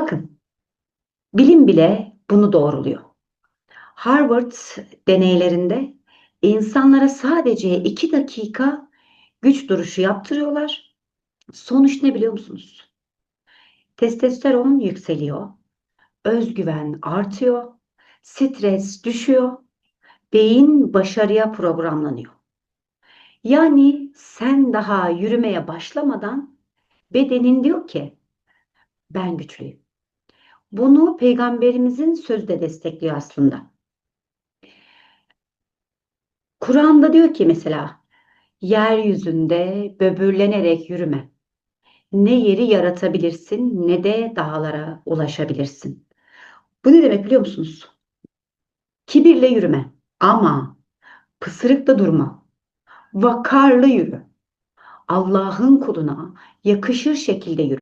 Bakın, bilim bile bunu doğruluyor. Harvard deneylerinde insanlara sadece 2 dakika güç duruşu yaptırıyorlar. Sonuç ne biliyor musunuz? Testosteron yükseliyor, özgüven artıyor, stres düşüyor, beyin başarıya programlanıyor. Yani sen daha yürümeye başlamadan bedenin diyor ki ben güçlüyüm. Bunu peygamberimizin sözü de destekliyor aslında. Kur'an'da diyor ki mesela yeryüzünde böbürlenerek yürüme. Ne yeri yaratabilirsin ne de dağlara ulaşabilirsin. Bu ne demek biliyor musunuz? Kibirle yürüme ama pısırıkta durma. Vakarlı yürü. Allah'ın kuluna yakışır şekilde yürü.